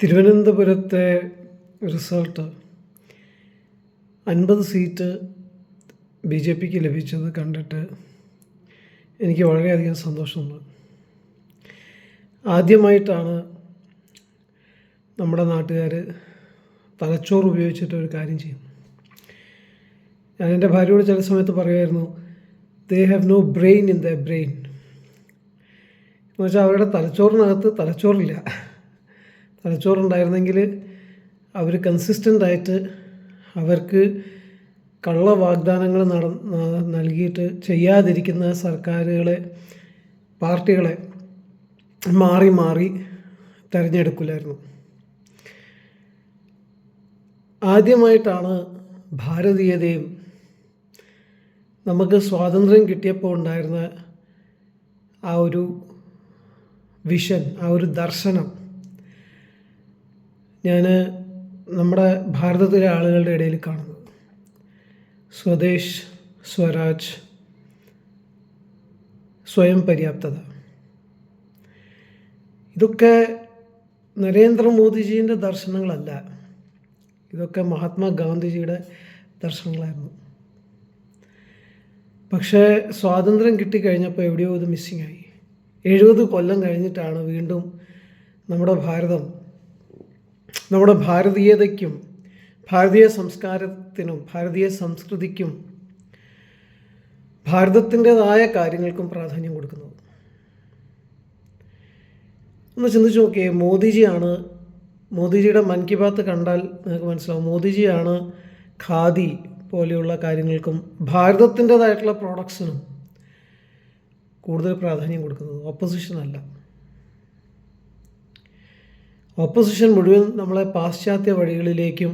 തിരുവനന്തപുരത്തെ റിസൾട്ട് അൻപത് seat B J പിക്ക് ലഭിച്ചത് കണ്ടിട്ട് എനിക്ക് വളരെയധികം സന്തോഷമുണ്ട്. ആദ്യമായിട്ടാണ് നമ്മുടെ നാട്ടുകാർ തലച്ചോറ് ഉപയോഗിച്ചിട്ട് ഒരു കാര്യം ചെയ്യും ഞാൻ എന്റെ ഭാര്യയോട് ചില സമയത്ത് പറയുമായിരുന്നു they have no brain in the brain എന്ന് വെച്ചാൽ അവരുടെ തലച്ചോറിനകത്ത് തലച്ചോറില്ല. തലച്ചോറുണ്ടായിരുന്നെങ്കിൽ അവർ കൺസിസ്റ്റന്റായിട്ട് അവർക്ക് കള്ള വാഗ്ദാനങ്ങൾ നട നൽകിയിട്ട് ചെയ്യാതിരിക്കുന്ന സർക്കാരുകളെ പാർട്ടികളെ മാറി മാറി തിരഞ്ഞെടുക്കില്ലായിരുന്നു. ആദ്യമായിട്ടാണ് ഭാരതീയതയും നമുക്ക് സ്വാതന്ത്ര്യം കിട്ടിയപ്പോൾ ഉണ്ടായിരുന്ന ആ ഒരു വിഷൻ ആ ഒരു ദർശനം ഞാൻ നമ്മുടെ ഭാരതത്തിലെ ആളുകളുടെ ഇടയിൽ കാണുന്നത്. സ്വദേശ് സ്വരാജ് സ്വയം പര്യാപ്തത. ഇതൊക്കെ നരേന്ദ്രമോദിജീന്റെ ദർശനങ്ങളല്ല. ഇതൊക്കെ മഹാത്മാഗാന്ധിജിയുടെ ദർശനങ്ങളായിരുന്നു. പക്ഷേ സ്വാതന്ത്ര്യം കിട്ടിക്കഴിഞ്ഞപ്പോൾ എവിടെയോ ഇത് മിസ്സിങ് ആയി. എഴുപത് കൊല്ലം കഴിഞ്ഞിട്ടാണ് വീണ്ടും നമ്മുടെ ഭാരതം നമ്മുടെ ഭാരതീയതയ്ക്കും ഭാരതീയ സംസ്കാരത്തിനും ഭാരതീയ സംസ്കൃതിക്കും ഭാരതത്തിന്റെതായ കാര്യങ്ങൾക്കും പ്രാധാന്യം കൊടുക്കുന്നത്. ഒന്ന് ചിന്തിച്ച് നോക്കിയേ മോദിജിയാണ് മോദിജിയുടെ മൻ കി ബാത്ത് കണ്ടാൽ നിങ്ങൾക്ക് മനസ്സിലാവും മോദിജിയാണ് ഖാദി പോലെയുള്ള കാര്യങ്ങൾക്കും ഭാരതത്തിന്റെതായിട്ടുള്ള പ്രോഡക്ട്സിനും കൂടുതൽ പ്രാധാന്യം കൊടുക്കുന്നത്. ഓപ്പോസിഷൻ അല്ല. ഓപ്പോസിഷൻ മുഴുവൻ നമ്മളെ പാശ്ചാത്യ വഴികളിലേക്കും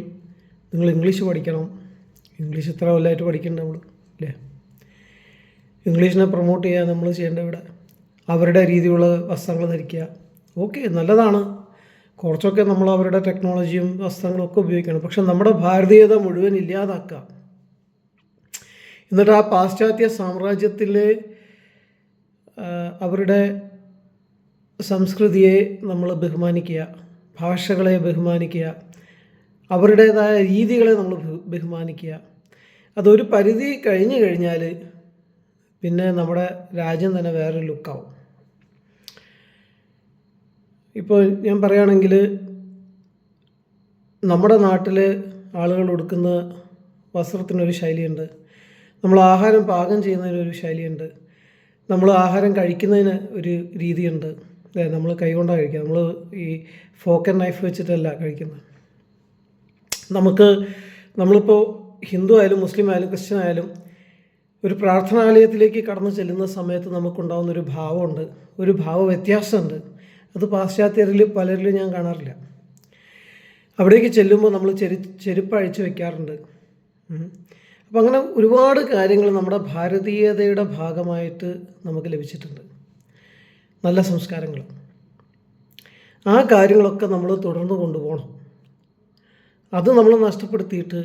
നിങ്ങൾ ഇംഗ്ലീഷ് പഠിക്കണം. ഇംഗ്ലീഷ് ഇത്ര കൊല്ലമായിട്ട് പഠിക്കണ്ട നമ്മൾ അല്ലേ ഇംഗ്ലീഷിനെ പ്രൊമോട്ട് ചെയ്യാൻ നമ്മൾ ചെയ്യേണ്ട ഇവിടെ. അവരുടെ രീതിയിലുള്ള വസ്ത്രങ്ങൾ ധരിക്കുക. ഓക്കെ നല്ലതാണ്. കുറച്ചൊക്കെ നമ്മൾ അവരുടെ ടെക്നോളജിയും വസ്ത്രങ്ങളും ഒക്കെ ഉപയോഗിക്കണം. പക്ഷെ നമ്മുടെ ഭാരതീയത മുഴുവൻ ഇല്ലാതാക്കുക. എന്നിട്ട് ആ പാശ്ചാത്യ സാമ്രാജ്യത്തിലെ അവരുടെ സംസ്കൃതിയെ നമ്മൾ ബഹുമാനിക്കുക. ഭാഷകളെ ബഹുമാനിക്കുക അവരുടേതായ രീതികളെ നമ്മൾ ബഹു- ബഹുമാനിക്കുക. അതൊരു പരിധി കഴിഞ്ഞു കഴിഞ്ഞാൽ പിന്നെ നമ്മുടെ രാജ്യം തന്നെ വേറൊരു ലുക്കാവും. ഇപ്പോൾ ഞാൻ പറയുകയാണെങ്കിൽ നമ്മുടെ നാട്ടിൽ ആളുകൾ ഉടുക്കുന്ന വസ്ത്രത്തിനൊരു ശൈലിയുണ്ട്. നമ്മൾ ആഹാരം പാകം ചെയ്യുന്നതിനൊരു ശൈലിയുണ്ട്. നമ്മൾ ആഹാരം കഴിക്കുന്നതിന് ഒരു രീതിയുണ്ട്. നമ്മൾ കൈകൊണ്ടാണ് കഴിക്കുക. നമ്മൾ ഈ ഫോക്ക് ആൻഡ് നൈഫ് വെച്ചിട്ടല്ല കഴിക്കുന്നത്. നമുക്ക് നമ്മളിപ്പോൾ ഹിന്ദു ആയാലും മുസ്ലിം ആയാലും ക്രിസ്ത്യൻ ആയാലും ഒരു പ്രാർത്ഥനാലയത്തിലേക്ക് കടന്നു ചെല്ലുന്ന സമയത്ത് നമുക്കുണ്ടാകുന്ന ഒരു ഭാവമുണ്ട് ഒരു ഭാവ വ്യത്യാസമുണ്ട് അത് പാശ്ചാത്യരിൽ പലരിലും ഞാൻ കാണാറില്ല. അവിടേക്ക് ചെല്ലുമ്പോൾ നമ്മൾ ചെരു ചെരുപ്പ് അഴിച്ചു വയ്ക്കാറുണ്ട്. അപ്പം അങ്ങനെ ഒരുപാട് കാര്യങ്ങൾ നമ്മുടെ ഭാരതീയതയുടെ ഭാഗമായിട്ട് നമുക്ക് ലഭിച്ചിട്ടുണ്ട്. നല്ല സംസ്കാരങ്ങൾ ആ കാര്യങ്ങളൊക്കെ നമ്മൾ തുടർന്ന് കൊണ്ടുപോകണം. അത് നമ്മൾ നഷ്ടപ്പെടുത്തിയിട്ട്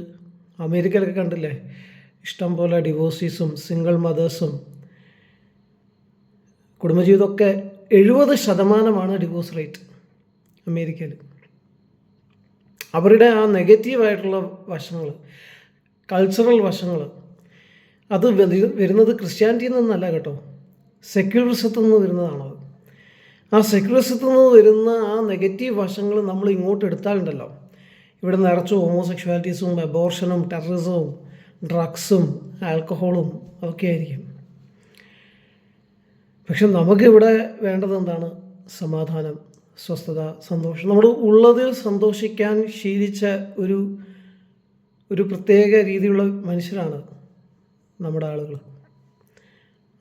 അമേരിക്കയിലൊക്കെ കണ്ടില്ലേ? ഇഷ്ടംപോലെ ഡിവോഴ്സീസും സിംഗിൾ മദേഴ്സും കുടുംബജീവിതമൊക്കെ എഴുപത് ശതമാനമാണ് ഡിവോഴ്സ് റേറ്റ് അമേരിക്കയിൽ. അവരുടെ ആ നെഗറ്റീവായിട്ടുള്ള വശങ്ങൾ കൾച്ചറൽ വശങ്ങൾ അത് വരുന്നത് ക്രിസ്ത്യാനിറ്റിയിൽ നിന്നല്ല കേട്ടോ. സെക്യുലറിസത്തിൽ നിന്ന് വരുന്നതാണത് ആ സെക്യുലറിസത്തിൽ നിന്ന് വരുന്ന ആ നെഗറ്റീവ് വശങ്ങൾ നമ്മൾ ഇങ്ങോട്ട് എടുത്താലുണ്ടല്ലോ. ഇവിടെ നിറച്ച് ഹോമോസെക്ഷുവാലിറ്റീസും അബോർഷനും ടെററിസവും ഡ്രഗ്സും ആൽക്കഹോളും അതൊക്കെ ആയിരിക്കും. പക്ഷെ നമുക്കിവിടെ വേണ്ടത് എന്താണ്? സമാധാനം സ്വസ്ഥത സന്തോഷം. നമ്മൾ ഉള്ളതിൽ സന്തോഷിക്കാൻ ശീലിച്ച ഒരു ഒരു പ്രത്യേക രീതിയിലുള്ള മനുഷ്യരാണ് നമ്മുടെ ആളുകൾ.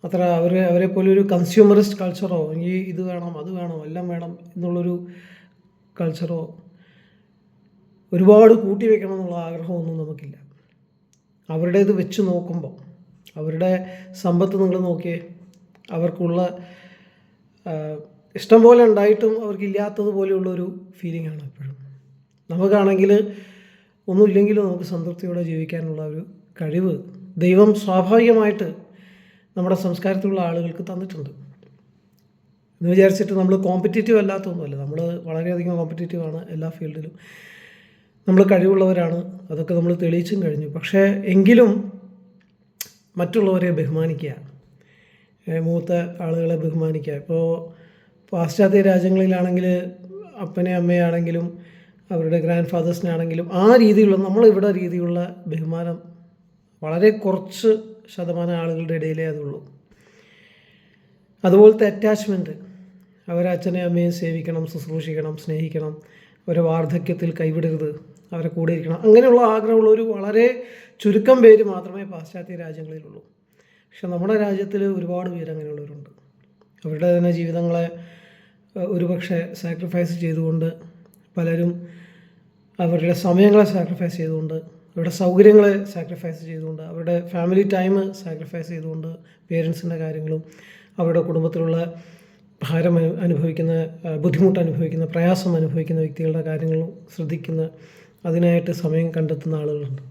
അത്ര അവരെ അവരെ പോലെ ഒരു കൺസ്യൂമറിസ്റ്റ് കൾച്ചറോ ഈ ഇത് വേണം അത് വേണം എല്ലാം വേണം എന്നുള്ളൊരു കൾച്ചറോ ഒരുപാട് കൂട്ടി വെക്കണം എന്നുള്ള ആഗ്രഹമൊന്നും നമുക്കില്ല. അവരുടേത് വെച്ച് നോക്കുമ്പോൾ അവരുടെ സമ്പത്ത് നിങ്ങൾ നോക്കിയേ അവർക്കുള്ള ഇഷ്ടം പോലെ ഉണ്ടായിട്ടും അവർക്കില്ലാത്തതുപോലെയുള്ളൊരു ഫീലിംഗ് ആണ് എപ്പോഴും. നമുക്കാണെങ്കിൽ ഒന്നുമില്ലെങ്കിലും നമുക്ക് സംതൃപ്തിയോടെ ജീവിക്കാനുള്ള ഒരു കഴിവ് ദൈവം സ്വാഭാവികമായിട്ട് നമ്മുടെ സംസ്കാരത്തിലുള്ള ആളുകൾക്ക് തന്നിട്ടുണ്ട്. എന്ന് വിചാരിച്ചിട്ട് നമ്മൾ കോമ്പറ്റേറ്റീവ് അല്ലാത്തൊന്നുമല്ല. നമ്മൾ വളരെയധികം കോമ്പറ്റേറ്റീവ് ആണ് എല്ലാ ഫീൽഡിലും നമ്മൾ കഴിവുള്ളവരാണ്. അതൊക്കെ നമ്മൾ തെളിയിച്ചും കഴിഞ്ഞു. പക്ഷേ എങ്കിലും മറ്റുള്ളവരെ ബഹുമാനിക്കുക. മൂത്ത ആളുകളെ ബഹുമാനിക്കുക. ഇപ്പോൾ പാശ്ചാത്യ രാജ്യങ്ങളിലാണെങ്കിൽ അപ്പനെ അമ്മയാണെങ്കിലും അവരുടെ ഗ്രാൻഡ് ഫാദേഴ്സിനാണെങ്കിലും ആ രീതിയിലുള്ള നമ്മളിവിടെ രീതിയിലുള്ള ബഹുമാനം വളരെ കുറച്ച് ശതമാനം ആളുകളുടെ ഇടയിലേ അതുള്ളൂ. അതുപോലത്തെ അറ്റാച്ച്മെന്റ് അവരെ അച്ഛനെ അമ്മയെ സേവിക്കണം ശുശ്രൂഷിക്കണം സ്നേഹിക്കണം അവരെ വാർദ്ധക്യത്തിൽ കൈവിടരുത് അവരെ കൂടെ ഇരിക്കണം. അങ്ങനെയുള്ള ആഗ്രഹമുള്ള ഒരു വളരെ ചുരുക്കം പേര് മാത്രമേ പാശ്ചാത്യ രാജ്യങ്ങളിലുള്ളൂ. പക്ഷെ നമ്മുടെ രാജ്യത്തിൽ ഒരുപാട് പേര് അങ്ങനെയുള്ളവരുണ്ട്. അവരുടെ തന്നെ ജീവിതങ്ങളെ ഒരുപക്ഷെ സാക്രിഫൈസ് ചെയ്തുകൊണ്ട് പലരും അവരുടെ സമയങ്ങളെ സാക്രിഫൈസ് ചെയ്തുകൊണ്ട് അവരുടെ സൗകര്യങ്ങളെ സാക്രിഫൈസ് ചെയ്തുകൊണ്ട് അവരുടെ ഫാമിലി ടൈം സാക്രിഫൈസ് ചെയ്തുകൊണ്ട് പേരൻസിന്റെ കാര്യങ്ങളും അവരുടെ കുടുംബത്തിലുള്ള ഭാരം അനുഭവിക്കുന്ന ബുദ്ധിമുട്ട് അനുഭവിക്കുന്ന പ്രയാസം അനുഭവിക്കുന്ന വ്യക്തികളുടെ കാര്യങ്ങളും ശ്രദ്ധിക്കുന്ന അതിനായിട്ട് സമയം കണ്ടെത്തുന്ന ആളുകളുണ്ട്.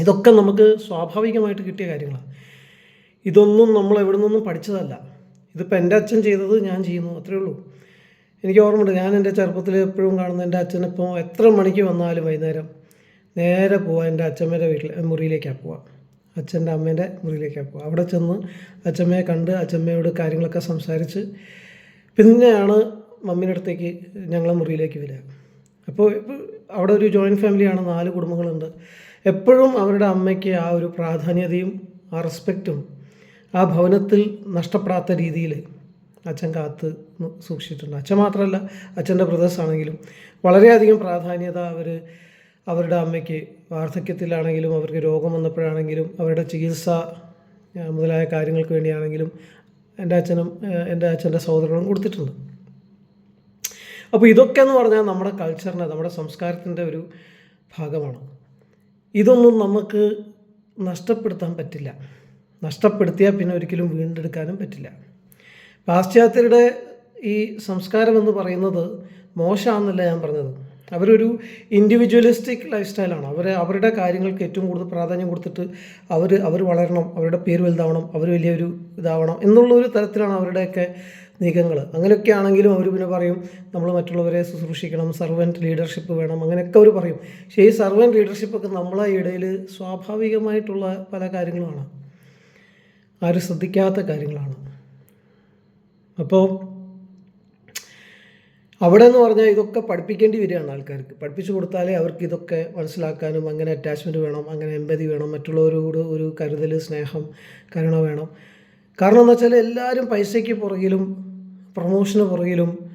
ഇതൊക്കെ നമുക്ക് സ്വാഭാവികമായിട്ട് കിട്ടിയ കാര്യങ്ങളാണ് ഇതൊന്നും നമ്മൾ എവിടെ നിന്നും പഠിച്ചതല്ല. ഇതിപ്പോൾ എന്റെ അച്ഛൻ ചെയ്തത് ഞാൻ ചെയ്യുന്നു അത്രേ ഉള്ളൂ. എനിക്ക് ഓർമ്മയുണ്ട് ഞാൻ എന്റെ ചെറുപ്പത്തിൽ എപ്പോഴും കാണുന്ന എന്റെ അച്ഛനിപ്പോൾ എത്ര മണിക്ക് വന്നാലും വൈകുന്നേരം നേരെ പോവാൻ എന്റെ അച്ഛമ്മേന്റെ വീട്ടിൽ മുറിയിലേക്കാണ് പോവാം. അച്ഛന്റെ അമ്മേന്റെ മുറിയിലേക്കാണ് പോവുക അവിടെ ചെന്ന് അച്ഛമ്മയെ കണ്ട് അച്ഛമ്മയോട് കാര്യങ്ങളൊക്കെ സംസാരിച്ച് പിന്നെയാണ് മമ്മീന്റെ അടുത്തേക്ക് ഞങ്ങളെ മുറിയിലേക്ക് വരിക അപ്പോൾ അവിടെ ഒരു ജോയിന്റ് ഫാമിലിയാണ് നാല് കുടുംബങ്ങളുണ്ട്. എപ്പോഴും അവരുടെ അമ്മയ്ക്ക് ആ ഒരു പ്രാധാന്യതയും ആ റെസ്പെക്റ്റും ആ ഭവനത്തിൽ നഷ്ടപ്പെടാത്ത രീതിയിൽ അച്ഛൻ കാത്ത് സൂക്ഷിച്ചിട്ടുണ്ട്. അച്ഛൻ മാത്രമല്ല അച്ഛന്റെ ബ്രദേഴ്സ് ആണെങ്കിലും വളരെയധികം പ്രാധാന്യത അവർ അവരുടെ അമ്മയ്ക്ക് വാർദ്ധക്യത്തിലാണെങ്കിലും അവർക്ക് രോഗം വന്നപ്പോഴാണെങ്കിലും അവരുടെ ചികിത്സ മുതലായ കാര്യങ്ങൾക്ക് വേണ്ടിയാണെങ്കിലും എന്റെ അച്ഛനും എന്റെ അച്ഛന്റെ സഹോദരനും കൊടുത്തിട്ടുണ്ട്. അപ്പോൾ ഇതൊക്കെ എന്ന് പറഞ്ഞാൽ നമ്മുടെ കൾച്ചറിന്റെ നമ്മുടെ സംസ്കാരത്തിന്റെ ഒരു ഭാഗമാണ്. ഇതൊന്നും നമുക്ക് നഷ്ടപ്പെടുത്താൻ പറ്റില്ല. നഷ്ടപ്പെടുത്തിയാൽ പിന്നെ ഒരിക്കലും വീണ്ടെടുക്കാനും പറ്റില്ല. പാശ്ചാത്യരുടെ ഈ സംസ്കാരം എന്ന് പറയുന്നത് മോശമാണെന്നല്ല ഞാൻ പറഞ്ഞത്. അവരൊരു ഇൻഡിവിജ്വലിസ്റ്റിക് ലൈഫ് സ്റ്റൈലാണ് അവർ അവരുടെ കാര്യങ്ങൾക്ക് ഏറ്റവും കൂടുതൽ പ്രാധാന്യം കൊടുത്തിട്ട് അവർ അവർ വളരണം അവരുടെ പേര് വലുതാവണം അവർ വലിയൊരു ഇതാവണം എന്നുള്ളൊരു തരത്തിലാണ് അവരുടെയൊക്കെ നീക്കങ്ങൾ അങ്ങനെയൊക്കെ ആണെങ്കിലും അവർ പിന്നെ പറയും നമ്മൾ മറ്റുള്ളവരെ ശുശ്രൂഷിക്കണം സർവന്റ് ലീഡർഷിപ്പ് വേണം അങ്ങനെയൊക്കെ അവർ പറയും. പക്ഷേ ഈ സർവന്റ് ലീഡർഷിപ്പൊക്കെ നമ്മളെ ഇടയിൽ സ്വാഭാവികമായിട്ടുള്ള പല കാര്യങ്ങളുമാണ് ആരും ശ്രദ്ധിക്കാത്ത കാര്യങ്ങളാണ്. അപ്പോൾ അവിടെ എന്ന് പറഞ്ഞാൽ ഇതൊക്കെ പഠിപ്പിക്കേണ്ടി വരികയാണ് ആൾക്കാർക്ക്. പഠിപ്പിച്ചു കൊടുത്താലേ അവർക്ക് ഇതൊക്കെ മനസ്സിലാക്കാനും അങ്ങനെ അറ്റാച്ച്മെന്റ് വേണം അങ്ങനെ എമ്പതി വേണം മറ്റുള്ളവരോട് ഒരു കരുതൽ സ്നേഹം കരുണ വേണം. കാരണം എന്ന് വെച്ചാൽ എല്ലാവരും പൈസയ്ക്ക് പുറകിലും പ്രൊമോഷന് പുറകിലും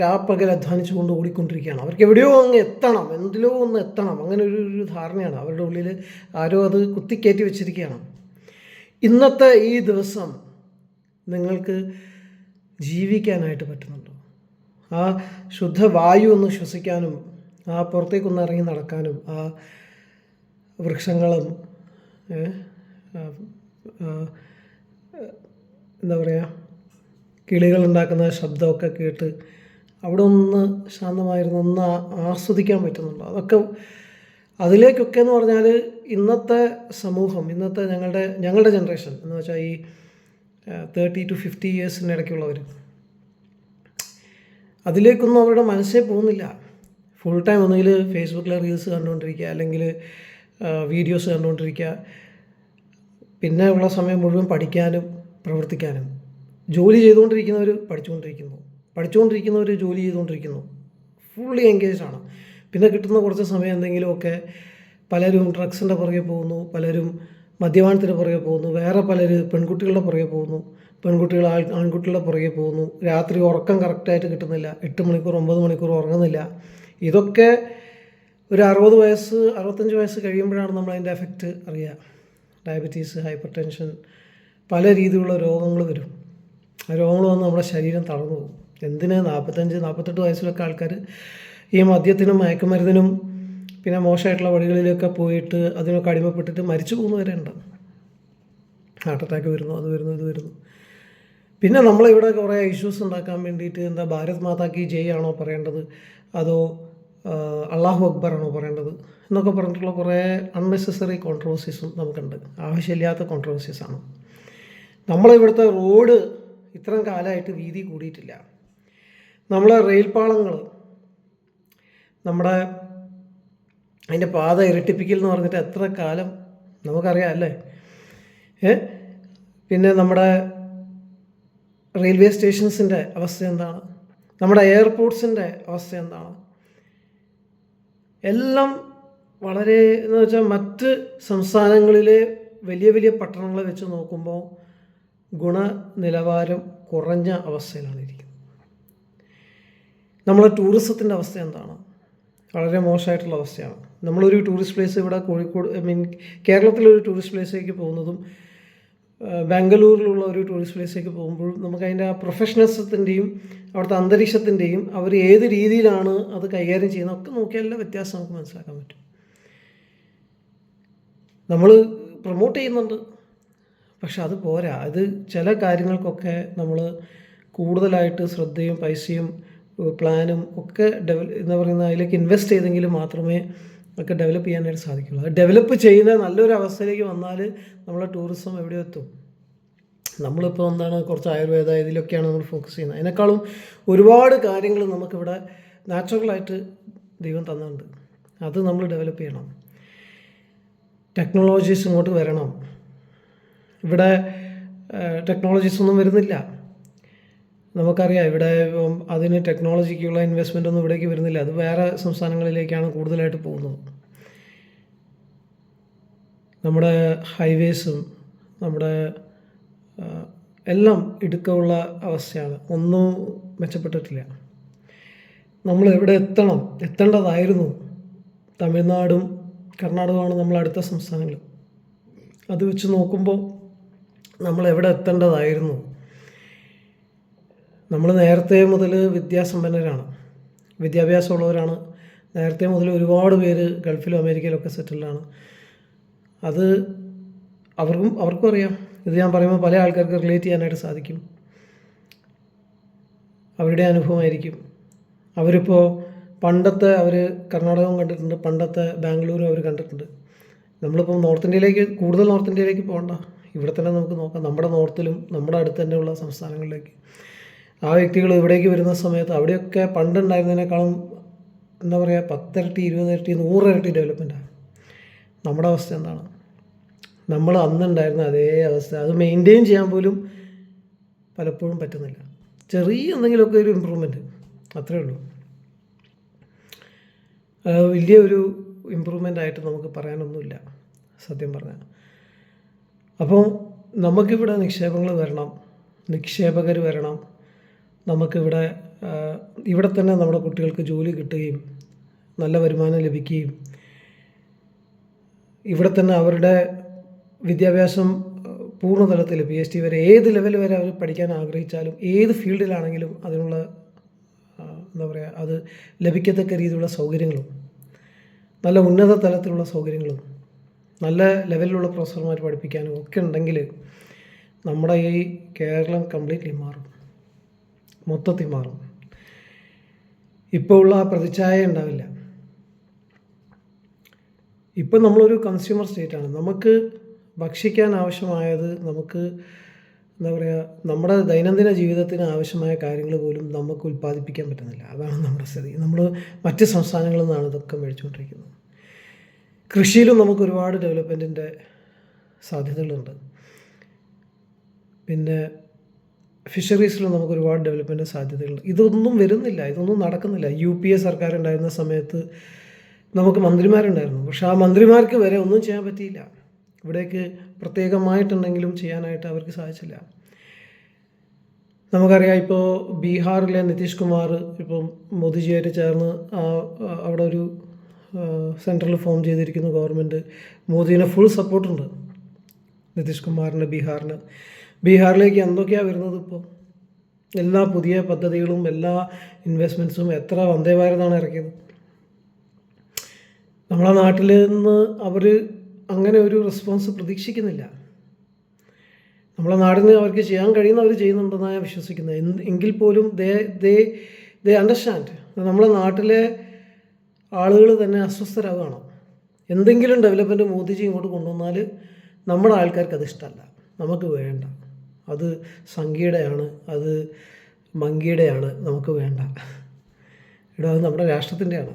രാപ്പകൽ അധ്വാനിച്ചു കൊണ്ട് ഓടിക്കൊണ്ടിരിക്കുകയാണ്. അവർക്ക് എവിടെയോ അങ്ങ് എത്തണം എന്തിലോ ഒന്ന് എത്തണം. അങ്ങനെ ഒരു ഒരു ധാരണയാണ്. അവരുടെ ഉള്ളിൽ ആരോ അത് കുത്തിക്കയറ്റി വെച്ചിരിക്കുകയാണ്. ഇന്നത്തെ ഈ ദിവസം നിങ്ങൾക്ക് ജീവിക്കാനായിട്ട് പറ്റുന്നുണ്ടോ? ആ ശുദ്ധവായു ഒന്ന് ശ്വസിക്കാനും ആ പുറത്തേക്കൊന്ന് ഇറങ്ങി നടക്കാനും ആ വൃക്ഷങ്ങളും എന്താ പറയുക കിളികളുണ്ടാക്കുന്ന ശബ്ദമൊക്കെ കേട്ട് അവിടെ ഒന്ന് ശാന്തമായിരുന്നു ഒന്ന് ആസ്വദിക്കാൻ പറ്റുന്നുണ്ടോ. അതൊക്കെ അതിലേക്കൊക്കെ എന്ന് പറഞ്ഞാൽ ഇന്നത്തെ സമൂഹം ഇന്നത്തെ ഞങ്ങളുടെ ഞങ്ങളുടെ ജനറേഷൻ എന്ന് വെച്ചാൽ ഈ തേർട്ടി ടു ഫിഫ്റ്റി ഇയേഴ്സിന്റെ ഇടയ്ക്കുള്ളവർ അതിലേക്കൊന്നും അവരുടെ മനസ്സേ പോകുന്നില്ല. ഫുൾ ടൈം ഒന്നുകിൽ ഫേസ്ബുക്കിലെ റീൽസ് കണ്ടുകൊണ്ടിരിക്കുക അല്ലെങ്കിൽ വീഡിയോസ് കണ്ടുകൊണ്ടിരിക്കുക. പിന്നെ ഉള്ള സമയം മുഴുവൻ പഠിക്കാനും പ്രവർത്തിക്കാനും. ജോലി ചെയ്തുകൊണ്ടിരിക്കുന്നവർ പഠിച്ചുകൊണ്ടിരിക്കുന്നു. പഠിച്ചുകൊണ്ടിരിക്കുന്നവർ ജോലി ചെയ്തുകൊണ്ടിരിക്കുന്നു. ഫുള്ളി എൻഗേജ് ആണ്. പിന്നെ കിട്ടുന്ന കുറച്ച് സമയം എന്തെങ്കിലുമൊക്കെ പലരും ഡ്രഗ്സിന്റെ പുറകെ പോകുന്നു പലരും മദ്യപാനത്തിന് പുറകെ പോകുന്നു. വേറെ പലർ പെൺകുട്ടികളുടെ പുറകെ പോകുന്നു. പെൺകുട്ടികൾ ആൺ ആൺകുട്ടികളുടെ പുറകെ പോകുന്നു. രാത്രി ഉറക്കം കറക്റ്റായിട്ട് കിട്ടുന്നില്ല. എട്ട് മണിക്കൂർ ഒമ്പത് മണിക്കൂർ ഉറങ്ങുന്നില്ല. ഇതൊക്കെ ഒരു അറുപത് വയസ്സ് അറുപത്തഞ്ച് വയസ്സ് കഴിയുമ്പോഴാണ് നമ്മൾ അതിന്റെ എഫക്റ്റ് അറിയുക. ഡയബറ്റീസ് ഹൈപ്പർ ടെൻഷൻ പല രീതിയിലുള്ള രോഗങ്ങൾ വരും. ആ രോഗങ്ങൾ വന്ന് നമ്മുടെ ശരീരം തളർന്നു പോകും. എന്തിന് നാൽപ്പത്തഞ്ച് നാൽപ്പത്തെട്ട് വയസ്സിലൊക്കെ ആൾക്കാർ ഈ മദ്യത്തിനും മയക്കുമരുന്നിനും പിന്നെ മോശമായിട്ടുള്ള വഴികളിലൊക്കെ പോയിട്ട് അതിനൊക്കെ അടിമപ്പെട്ടിട്ട് മരിച്ചു പോകുന്നവരെ ഉണ്ട്. ഹാർട്ട് അറ്റാക്ക് വരുന്നു അത് വരുന്നു ഇത് വരുന്നു. പിന്നെ നമ്മളിവിടെ കുറേ ഇഷ്യൂസ് ഉണ്ടാക്കാൻ വേണ്ടിയിട്ട് എന്താ ഭാരത് മാതാ കി ജയ് ആണോ പറയേണ്ടത്? അതോ അള്ളാഹു അക്ബർ ആണോ പറയേണ്ടത്? എന്നൊക്കെ പറഞ്ഞിട്ടുള്ള കുറേ അൺനെസസറി കോൺട്രവേഴ്സീസും നമുക്കുണ്ട്. ആവശ്യമില്ലാത്ത കോൺട്രവേഴ്സീസാണ് നമ്മളിവിടുത്തെ റോഡ് ഇത്രയും കാലമായിട്ട് വീതി കൂടിയിട്ടില്ല. നമ്മളെ റെയിൽ പാളങ്ങൾ നമ്മുടെ അതിന്റെ പാത ഇരട്ടിപ്പിക്കൽ എന്ന് പറഞ്ഞിട്ട് എത്ര കാലം നമുക്കറിയാം അല്ലേ? പിന്നെ നമ്മുടെ റെയിൽവേ സ്റ്റേഷൻസിന്റെ അവസ്ഥ എന്താണ്? നമ്മുടെ എയർപോർട്ട്സിന്റെ അവസ്ഥ എന്താണ്? എല്ലാം വളരെ എന്ന് വെച്ചാൽ മറ്റ് സംസ്ഥാനങ്ങളിലെ വലിയ വലിയ പട്ടണങ്ങളെ വെച്ച് നോക്കുമ്പോൾ ഗുണനിലവാരം കുറഞ്ഞ അവസ്ഥയിലാണ് ഇരിക്കുന്നത്. നമ്മുടെ ടൂറിസത്തിന്റെ അവസ്ഥ എന്താണ്? വളരെ മോശമായിട്ടുള്ള അവസ്ഥയാണ്. നമ്മളൊരു ടൂറിസ്റ്റ് പ്ലേസ് ഇവിടെ കോഴിക്കോട് ഐ മീൻ കേരളത്തിലൊരു ടൂറിസ്റ്റ് പ്ലേസിലേക്ക് പോകുന്നതും ബാംഗ്ലൂരിലുള്ള ഒരു ടൂറിസ്റ്റ് പ്ലേസിലേക്ക് പോകുമ്പോഴും നമുക്ക് അതിന്റെ ആ പ്രൊഫഷണലിസത്തിന്റെയും അവിടുത്തെ അന്തരീക്ഷത്തിന്റെയും അവർ ഏത് രീതിയിലാണ് അത് കൈകാര്യം ചെയ്യുന്നത് ഒക്കെ നോക്കിയാലുള്ള വ്യത്യാസം നമുക്ക് മനസ്സിലാക്കാൻ പറ്റും. നമ്മൾ പ്രൊമോട്ട് ചെയ്യുന്നുണ്ട്. പക്ഷെ അത് പോരാ. അത് ചില കാര്യങ്ങൾക്കൊക്കെ നമ്മൾ കൂടുതലായിട്ട് ശ്രദ്ധയും പൈസയും പ്ലാനും ഒക്കെ ഡെവലപ്പ് എന്താ പറയുന്ന അതിലേക്ക് ഇൻവെസ്റ്റ് ചെയ്തെങ്കിൽ മാത്രമേ ഒക്കെ ഡെവലപ്പ് ചെയ്യാനായിട്ട് സാധിക്കുള്ളൂ. അത് ഡെവലപ്പ് ചെയ്യുന്ന നല്ലൊരു അവസ്ഥയിലേക്ക് വന്നാൽ നമ്മളെ ടൂറിസം എവിടെ എത്തും. നമ്മളിപ്പോൾ എന്താണ് കുറച്ച് ആയുർവേദ ഇതിലൊക്കെയാണ് നമ്മൾ ഫോക്കസ് ചെയ്യുന്നത്. അതിനേക്കാളും ഒരുപാട് കാര്യങ്ങൾ നമുക്കിവിടെ നാച്ചുറലായിട്ട് ദൈവം തന്നിട്ടുണ്ട്. അത് നമ്മൾ ഡെവലപ്പ് ചെയ്യണം. ടെക്നോളജീസ് ഇങ്ങോട്ട് വരണം. ഇവിടെ ടെക്നോളജീസ് ഒന്നും വരുന്നില്ല. നമുക്കറിയാം ഇവിടെ അതിന് ടെക്നോളജിക്കുള്ള ഇൻവെസ്റ്റ്മെന്റ് ഒന്നും ഇവിടേക്ക് വരുന്നില്ല. അത് വേറെ സംസ്ഥാനങ്ങളിലേക്കാണ് കൂടുതലായിട്ട് പോകുന്നത്. നമ്മുടെ ഹൈവേസും നമ്മുടെ എല്ലാം ഇടുക്കമുള്ള അവസ്ഥയാണ്. ഒന്നും മെച്ചപ്പെട്ടിട്ടില്ല. നമ്മൾ എവിടെ എത്തണം? എത്തേണ്ടതായിരുന്നു. തമിഴ്നാടും കർണാടകമാണ് നമ്മൾ അടുത്ത സംസ്ഥാനങ്ങൾ. അത് വെച്ച് നോക്കുമ്പോൾ നമ്മൾ എവിടെ എത്തേണ്ടതായിരുന്നു? നമ്മൾ നേരത്തെ മുതൽ വിദ്യാസമ്പന്നരാണ്. വിദ്യാഭ്യാസമുള്ളവരാണ്. നേരത്തെ മുതൽ ഒരുപാട് പേര് ഗൾഫിലും അമേരിക്കയിലൊക്കെ സെറ്റിൽഡാണ് അത് അവർക്കും അവർക്കും അറിയാം. ഇത് ഞാൻ പറയുമ്പോൾ പല ആൾക്കാർക്ക് റിലേറ്റ് ചെയ്യാനായിട്ട് സാധിക്കും. അവരുടെ അനുഭവമായിരിക്കും. അവരിപ്പോൾ പണ്ടത്തെ അവർ കർണാടകവും കണ്ടിട്ടുണ്ട് പണ്ടത്തെ ബാംഗ്ലൂരും അവർ കണ്ടിട്ടുണ്ട്. നമ്മളിപ്പോൾ നോർത്ത് ഇന്ത്യയിലേക്ക് കൂടുതൽ നോർത്ത് ഇന്ത്യയിലേക്ക് പോകണ്ട. ഇവിടെ തന്നെ നമുക്ക് നോക്കാം. നമ്മുടെ നോർത്തിലും നമ്മുടെ അടുത്ത് തന്നെയുള്ള സംസ്ഥാനങ്ങളിലേക്ക്. ആ വ്യക്തികൾ ഇവിടേക്ക് വരുന്ന സമയത്ത് അവിടെയൊക്കെ പണ്ടുണ്ടായിരുന്നതിനേക്കാളും എന്താ പറയുക പത്തിരട്ടി ഇരുപതിരട്ടി നൂറിരട്ടി ഡെവലപ്മെന്റാണ് നമ്മുടെ അവസ്ഥ എന്താണ്? നമ്മൾ അന്നുണ്ടായിരുന്ന അതേ അവസ്ഥ. അത് മെയിന്റെയിൻ ചെയ്യാൻ പോലും പലപ്പോഴും പറ്റുന്നില്ല. ചെറിയ എന്തെങ്കിലുമൊക്കെ ഒരു ഇമ്പ്രൂവ്മെന്റ് അത്രേ ഉള്ളൂ. വലിയ ഒരു ഇമ്പ്രൂവ്മെന്റ് ആയിട്ട് നമുക്ക് പറയാനൊന്നുമില്ല. സത്യം പറഞ്ഞാൽ അപ്പോൾ നമുക്കിവിടെ നിക്ഷേപങ്ങൾ വരണം. നിക്ഷേപകർ വരണം. നമുക്കിവിടെ ഇവിടെ തന്നെ നമ്മുടെ കുട്ടികൾക്ക് ജോലി കിട്ടുകയും നല്ല വരുമാനം ലഭിക്കുകയും ഇവിടെ തന്നെ അവരുടെ വിദ്യാഭ്യാസം പൂർണതലത്തിൽ പി എച്ച് ഡി വരെ ഏത് ലെവൽ വരെ അവർ പഠിക്കാൻ ആഗ്രഹിച്ചാലും ഏത് ഫീൽഡിലാണെങ്കിലും അതിനുള്ള എന്താ പറയുക അത് ലഭിക്കത്തക്ക രീതിയിലുള്ള സൗകര്യങ്ങളും നല്ല ഉന്നത തലത്തിലുള്ള സൗകര്യങ്ങളും നല്ല ലെവലിലുള്ള പ്രൊഫസർമാർ പഠിപ്പിക്കാനും ഒക്കെ ഉണ്ടെങ്കിൽ നമ്മുടെ ഈ കേരളം കംപ്ലീറ്റ്ലി മാറും. മൊത്തത്തിൽ മാറും. ഇപ്പോൾ ഉള്ള ആ പ്രതിച്ഛായ ഉണ്ടാവില്ല. ഇപ്പം നമ്മളൊരു കൺസ്യൂമർ സ്റ്റേറ്റാണ് നമുക്ക് ഭക്ഷിക്കാൻ ആവശ്യമായത് നമുക്ക് എന്താ പറയുക നമ്മുടെ ദൈനംദിന ജീവിതത്തിന് ആവശ്യമായ കാര്യങ്ങൾ പോലും നമുക്ക് ഉൽപ്പാദിപ്പിക്കാൻ പറ്റുന്നില്ല. അതാണ് നമ്മുടെ സ്ഥിതി. നമ്മൾ മറ്റ് സംസ്ഥാനങ്ങളിൽ നിന്നാണ് ഇതൊക്കെ മേടിച്ചുകൊണ്ടിരിക്കുന്നത്. കൃഷിയിലും നമുക്ക് ഒരുപാട് ഡെവലപ്മെന്റിന്റെ സാധ്യതകളുണ്ട്. പിന്നെ ഫിഷറീസിലും നമുക്ക് ഒരുപാട് ഡെവലപ്മെന്റ് സാധ്യതകളുണ്ട്. ഇതൊന്നും വരുന്നില്ല ഇതൊന്നും നടക്കുന്നില്ല. യു പി എ സർക്കാർ ഉണ്ടായിരുന്ന സമയത്ത് നമുക്ക് മന്ത്രിമാരുണ്ടായിരുന്നു. പക്ഷെ ആ മന്ത്രിമാർക്ക് വരെ ഒന്നും ചെയ്യാൻ പറ്റിയില്ല. ഇവിടേക്ക് പ്രത്യേകമായിട്ടുണ്ടെങ്കിലും ചെയ്യാനായിട്ട് അവർക്ക് സാധിച്ചില്ല. നമുക്കറിയാം ഇപ്പോൾ ബീഹാറിലെ നിതീഷ് കുമാർ ഇപ്പം മോദിജിയായിട്ട് ചേർന്ന് അവിടെ ഒരു സെൻട്രൽ ഫോം ചെയ്തിരിക്കുന്ന ഗവൺമെന്റ്. മോദിനെ ഫുൾ സപ്പോർട്ടുണ്ട് നിതീഷ് കുമാറിന് ബീഹാറിന്. ബീഹാറിലേക്ക് എന്തൊക്കെയാണ് വരുന്നത് ഇപ്പോൾ എല്ലാ പുതിയ പദ്ധതികളും എല്ലാ ഇൻവെസ്റ്റ്മെന്റ്സും എത്ര വന്ദേ ഭാരതാണ് ഇറക്കിയത്? നമ്മളെ നാട്ടിൽ നിന്ന് അവർ അങ്ങനെ ഒരു റെസ്പോൺസ് പ്രതീക്ഷിക്കുന്നില്ല. നമ്മളെ നാടിന് അവർക്ക് ചെയ്യാൻ കഴിയുന്ന അവർ ചെയ്യുന്നുണ്ടെന്നാണ് ഞാൻ വിശ്വസിക്കുന്നത്. എങ്കിൽ പോലും ദേ ദേ ദേ അണ്ടർസ്റ്റാൻഡ് നമ്മളെ നാട്ടിലെ ആളുകൾ തന്നെ അസ്വസ്ഥരാകുകയാണ് എന്തെങ്കിലും ഡെവലപ്മെന്റ് മോദിജി ഇങ്ങോട്ട് കൊണ്ടുവന്നാൽ നമ്മുടെ ആൾക്കാർക്ക് അത് ഇഷ്ടമല്ല നമുക്ക് വേണ്ട. അത് സംഖ്യയുടെയാണ് അത് മങ്കിയുടെയാണ് നമുക്ക് വേണ്ട. ഇവിടെ അത് നമ്മുടെ രാഷ്ട്രത്തിന്റെയാണ്.